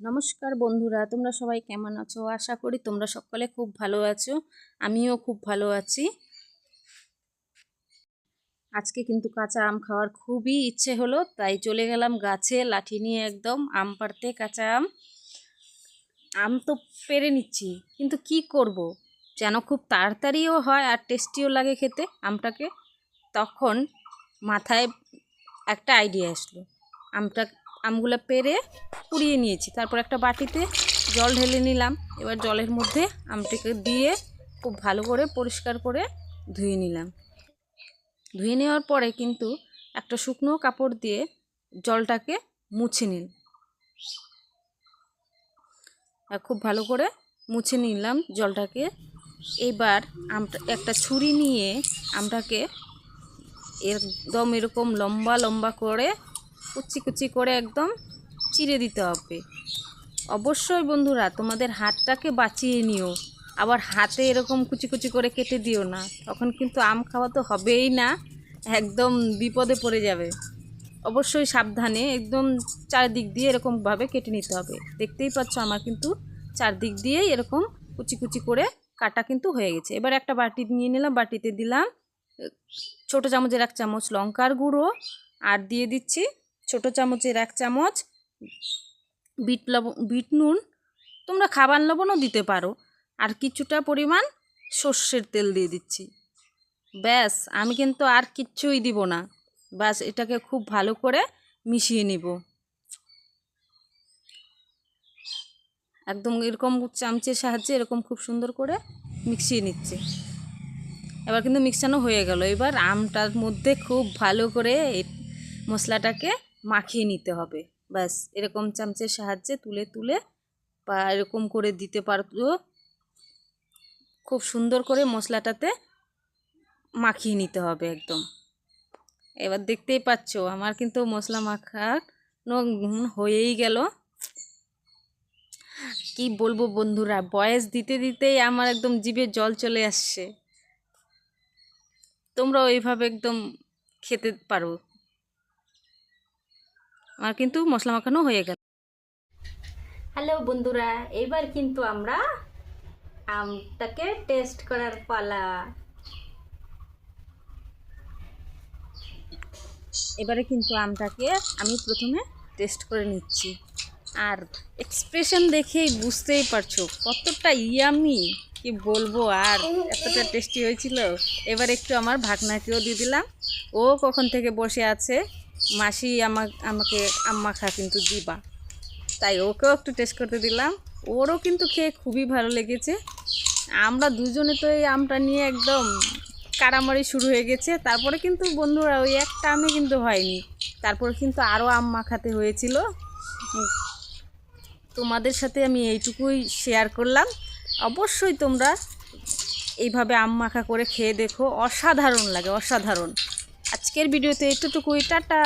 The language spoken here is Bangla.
নমস্কার বন্ধুরা, তোমরা সবাই কেমন আছো? আশা করি তোমরা সকলে খুব ভালো আছো, আমিও খুব ভালো আছি। আজকে কিন্তু কাঁচা আম খাওয়ার খুবই ইচ্ছে হলো, তাই চলে গেলাম গাছে লাঠি নিয়ে একদম আম পাড়তে কাঁচা আম। আম তো পেরে নিচ্ছি, কিন্তু কি করব? যেন খুব তাড়াতাড়িও হয় আর টেস্টিও লাগে খেতে আমটাকে, তখন মাথায় একটা আইডিয়া আসলো, আমটা আমগুলো পেরে পুড়িয়ে নিয়েছি। তারপর একটা বাটিতে জল ঢেলে নিলাম। এবার জলের মধ্যে আমটাকে দিয়ে খুব ভালো করে পরিষ্কার করে ধুয়ে নিলাম। ধুয়ে নেওয়ার পরে কিন্তু একটা শুকনো কাপড় দিয়ে জলটাকে মুছে আর খুব ভালো করে মুছে নিলাম জলটাকে। এবার আমটা, একটা ছুরি নিয়ে আমটাকে একদম এরকম লম্বা লম্বা করে কুচি কুচি করে একদম চিড়ে দিতে হবে। অবশ্যই বন্ধুরা, তোমাদের হাতটাকে বাঁচিয়ে নিও। আবার হাতে এরকম কুচি কুচি করে কেটে দিও না। তখন কিন্তু আম খাওয়া তো হবেই না, একদম বিপদে পড়ে যাবে। অবশ্যই সাবধানে একদম চারদিক দিয়ে এরকমভাবে কেটে নিতে হবে। দেখতেই পাচ্ছ আমার কিন্তু চারদিক দিয়ে এরকম কুচি কুচি করে কাটা কিন্তু হয়ে গেছে। এবার একটা বাটি নিয়ে নিলাম, বাটিতে দিলাম, ছোটো চামচের এক চামচ লঙ্কার গুঁড়ো, আর দিয়ে দিচ্ছি ছোটো চামচের এক চামচ, বিট লবণ বিট নুন, তোমরা খাবার লবণও দিতে পারো। আর কিছুটা পরিমাণ সর্ষের তেল দিয়ে দিচ্ছি। ব্যাস, আমি কিন্তু আর কিচ্ছুই দিব না। ব্যাস, এটাকে খুব ভালো করে মিশিয়ে নিব। একদম এরকম চামচের সাহায্যে এরকম খুব সুন্দর করে মিশিয়ে নিচ্ছে। এবার কিন্তু মিক্সানো হয়ে গেল। এবার আমটার মধ্যে খুব ভালো করে মশলাটাকে মাখিয়ে নিতে হবে। ব্যাস, এরকম চামচের সাহায্যে তুলে তুলে বা এরকম করে দিতে পারতো খুব সুন্দর করে মশলাটাতে মাখিয়ে নিতে হবে একদম। এবার দেখতেই পাচ্ছ, আমার কিন্তু মশলা মাখানো হয়েই গেল। কি বলব বন্ধুরা, বয়স দিতে দিতেই আমার একদম জিভে জল চলে আসছে। তোমরা ওইভাবে একদম খেতে পারো। আমার কিন্তু মশলা মাখানো হয়ে গেল। হ্যালো বন্ধুরা, এবার কিন্তু আমরা আমটাকে টেস্ট করার পালা। এবারে কিন্তু আমটাকে আমি প্রথমে টেস্ট করে নিচ্ছি। আর এক্সপ্রেশন দেখেই বুঝতেই পারছ, কতটা ইয়ামি কি বলব আর, এতটা টেস্টি হয়েছিল। এবার একটু আমার ভাগনাকেও দিয়ে দিলাম। ও কখন থেকে বসে আছে? মাসি আমাক, আমাকে আম্মা খা কিন্তু দিবা। তাই ওকেও একটু টেস্ট করতে দিলাম। ওরও কিন্তু খেয়ে খুবই ভালো লেগেছে। আমরা দুজনে তো এই আমটা নিয়ে একদম কারামারি শুরু হয়ে গেছে। তারপরে কিন্তু বন্ধুরা ওই একটা আমে কিন্তু হয়নি। তারপরে কিন্তু আরও আম মাখাতে হয়েছিল। তোমাদের সাথে আমি এইটুকুই শেয়ার করলাম। অবশ্যই তোমরা এইভাবে আম মাখা করে খেয়ে দেখো। অসাধারণ লাগে, অসাধারণ। আজকের ভিডিওতে এতটুকুই টাটা।